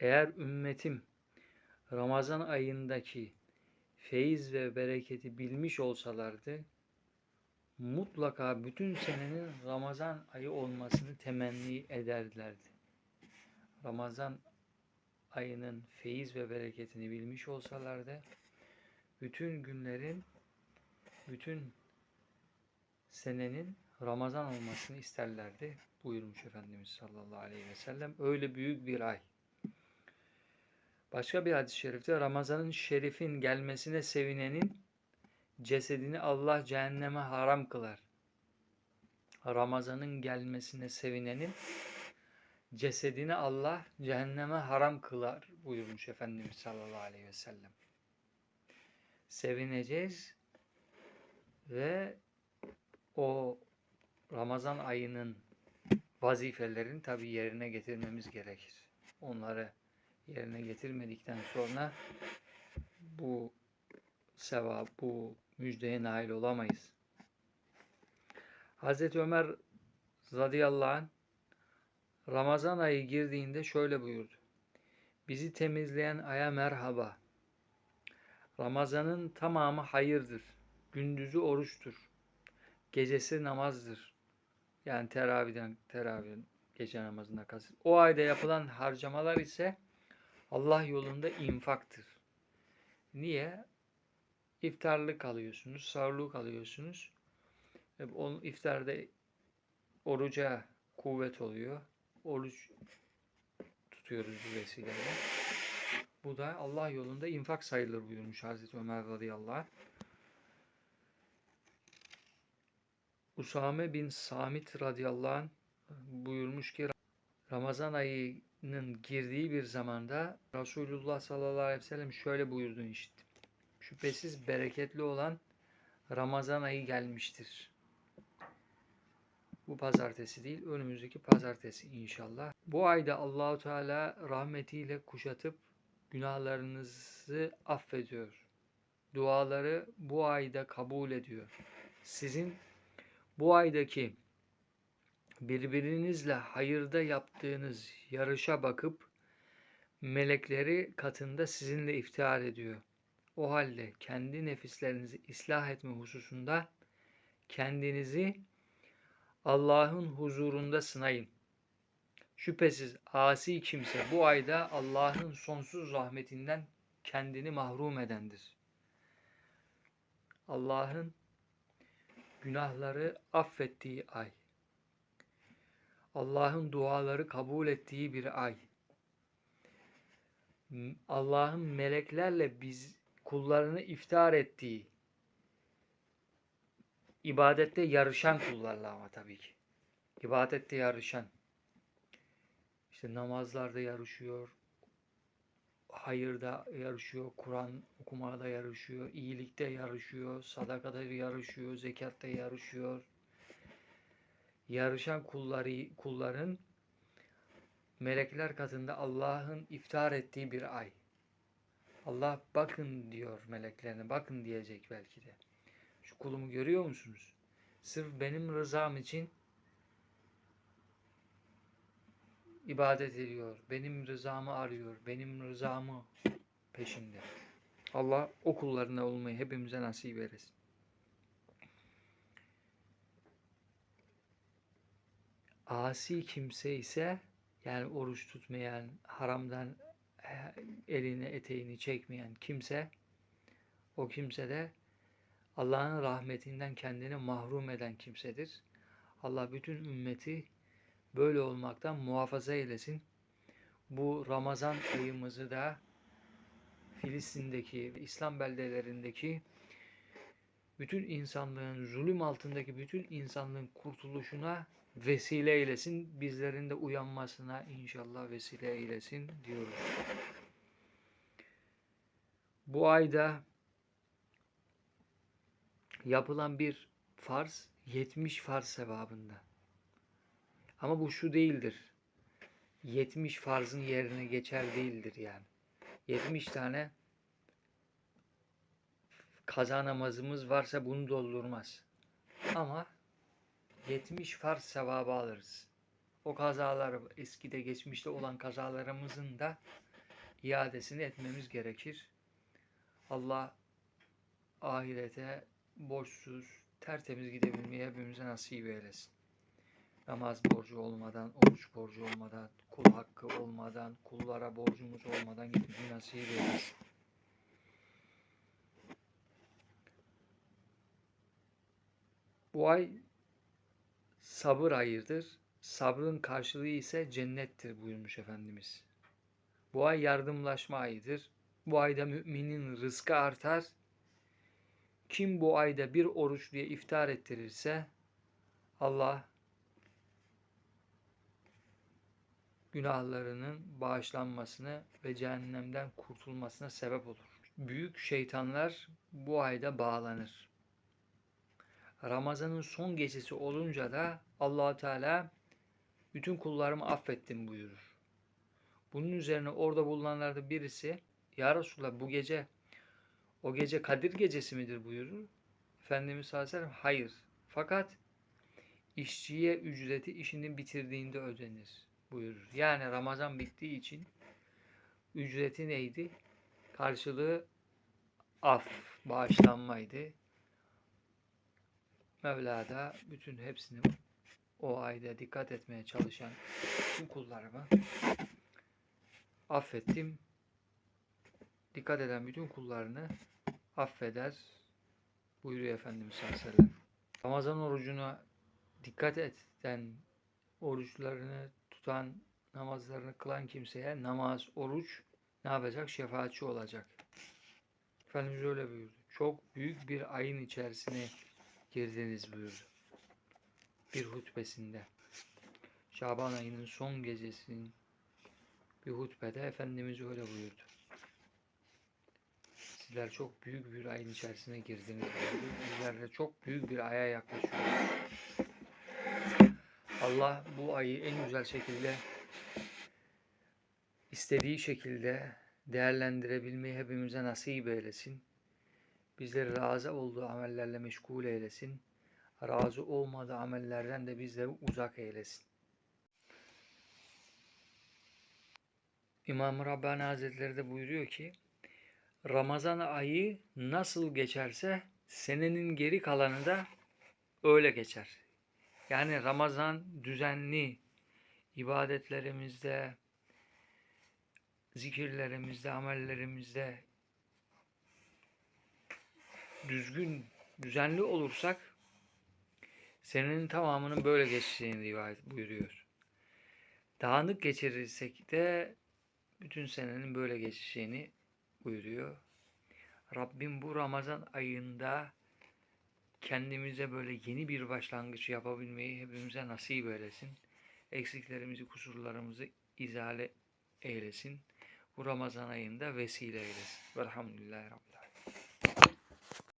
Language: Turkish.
Eğer ümmetim Ramazan ayındaki feyiz ve bereketi bilmiş olsalardı mutlaka bütün senenin Ramazan ayı olmasını temenni ederlerdi. Ramazan ayının feyiz ve bereketini bilmiş olsalardı bütün günlerin bütün senenin Ramazan olmasını isterlerdi buyurmuş Efendimiz sallallahu aleyhi ve sellem. Öyle büyük bir ay. Başka bir hadis-i şerifte Ramazan'ın şerifin gelmesine sevinenin cesedini Allah cehenneme haram kılar. Ramazan'ın gelmesine sevinenin cesedini Allah cehenneme haram kılar buyurmuş Efendimiz sallallahu aleyhi ve sellem. Sevineceğiz ve o Ramazan ayının vazifelerini tabi yerine getirmemiz gerekir. Onları yerine getirmedikten sonra bu sevap, bu müjdeye nail olamayız. Hazreti Ömer radıyallahu anh Ramazan ayı girdiğinde şöyle buyurdu. Bizi temizleyen aya merhaba. Ramazanın tamamı hayırdır. Gündüzü oruçtur. Gecesi namazdır. Yani teravihden teravih gece namazına kasıt. O ayda yapılan harcamalar ise Allah yolunda infaktır. Niye? İftarlık alıyorsunuz, sahurluk alıyorsunuz. E, iftarda oruca kuvvet oluyor. Oruç tutuyoruz bu vesileyle. Bu da Allah yolunda infak sayılır buyurmuş Hazreti Ömer radıyallahu anh. Usame bin Samit radıyallahu anh buyurmuş ki Ramazan ayının girdiği bir zamanda Resulullah sallallahu aleyhi ve sellem şöyle buyurduğunu işittim. Şüphesiz bereketli olan Ramazan ayı gelmiştir. Bu pazartesi değil, önümüzdeki pazartesi inşallah. Bu ayda Allahu Teala rahmetiyle kuşatıp günahlarınızı affediyor. Duaları bu ayda kabul ediyor. Sizin bu aydaki birbirinizle hayırda yaptığınız yarışa bakıp melekleri katında sizinle iftihar ediyor. O halde kendi nefislerinizi ıslah etme hususunda kendinizi Allah'ın huzurunda sınayın. Şüphesiz asi kimse bu ayda Allah'ın sonsuz rahmetinden kendini mahrum edendir. Allah'ın günahları affettiği ay. Allah'ın duaları kabul ettiği bir ay. Allah'ın meleklerle biz kullarını iftar ettiği, ibadette yarışan kullarla ama tabii ki. İbadette yarışan. İşte namazlarda yarışıyor, hayırda yarışıyor, Kur'an okumada yarışıyor, iyilikte yarışıyor, sadakada yarışıyor, zekatta yarışıyor. Yarışan kulları, kulların melekler katında Allah'ın iftar ettiği bir ay. Allah bakın diyor meleklerine, bakın diyecek belki de. Şu kulumu görüyor musunuz? Sırf benim rızam için ibadet ediyor. Benim rızamı arıyor. Benim rızamı peşinde. Allah o kullarına olmayı hepimize nasip eylesin. Asi kimse ise yani oruç tutmayan, haramdan eh, elini eteğini çekmeyen kimse o kimse de Allah'ın rahmetinden kendini mahrum eden kimsedir. Allah bütün ümmeti böyle olmaktan muhafaza eylesin. Bu Ramazan ayımızı da Filistin'deki, İslam beldelerindeki bütün insanlığın, zulüm altındaki bütün insanlığın kurtuluşuna vesile eylesin. Bizlerin de uyanmasına inşallah vesile eylesin diyoruz. Bu ayda yapılan bir farz 70 farz sevabında. Ama bu şu değildir. 70 farzın yerine geçer değildir yani. 70 tane kaza namazımız varsa bunu doldurmaz. Ama 70 farz sevabı alırız. o kazalar eskide geçmişte olan kazalarımızın da iadesini etmemiz gerekir. Allah ahirete borçsuz, tertemiz gidebilmeyi hepimize nasip eylesin. Namaz borcu olmadan, oruç borcu olmadan, kul hakkı olmadan, kullara borcumuz olmadan gitmeyi nasip eylesin. Bu ay sabır ayıdır. Sabrın karşılığı ise cennettir buyurmuş Efendimiz. Bu ay yardımlaşma ayıdır. Bu ayda müminin rızkı artar. Kim bu ayda bir oruç diye iftar ettirirse Allah günahlarının bağışlanmasını ve cehennemden kurtulmasına sebep olur. Büyük şeytanlar bu ayda bağlanır. Ramazan'ın son gecesi olunca da allah Teala bütün kullarımı affettim buyurur. Bunun üzerine orada bulunanlarda birisi Ya Resulallah bu gece o gece Kadir gecesi midir buyurur. Efendimiz sallallahu aleyhi ve sellem hayır. Fakat işçiye ücreti işini bitirdiğinde ödenir buyurur. Yani Ramazan bittiği için ücreti neydi? Karşılığı af, bağışlanmaydı. Mevla da bütün hepsini o ayda dikkat etmeye çalışan bütün kullarımı affettim. Dikkat eden bütün kullarını affeder buyuruyor Efendimiz sallallahu aleyhi ve. Ramazan orucuna dikkat eden, oruçlarını tutan, namazlarını kılan kimseye namaz, oruç ne yapacak? Şefaatçi olacak. Efendimiz öyle buyurdu. Çok büyük bir ayın içerisine girdiniz buyurdu. Bir hutbesinde. Şaban ayının son gecesinin bir hutbede Efendimiz öyle buyurdu. Sizler çok büyük bir ayın içerisine girdiniz de çok büyük bir aya yaklaşıyoruz. Allah bu ayı en güzel şekilde istediği şekilde değerlendirebilmeyi hepimize nasip eylesin. Bizleri razı olduğu amellerle meşgul eylesin. Razı olmadığı amellerden de bizleri uzak eylesin. İmam-ı Rabbani Hazretleri de buyuruyor ki Ramazan ayı nasıl geçerse senenin geri kalanı da öyle geçer. Yani Ramazan düzenli ibadetlerimizde, zikirlerimizde, amellerimizde düzgün, düzenli olursak senenin tamamının böyle geçeceğini rivayet buyuruyor. Dağınık geçirirsek de bütün senenin böyle geçeceğini buyuruyor. Rabbim bu Ramazan ayında kendimize böyle yeni bir başlangıç yapabilmeyi hepimize nasip eylesin. Eksiklerimizi, kusurlarımızı izale eylesin. Bu Ramazan ayında vesile eylesin. Velhamdülillahi Rabbil.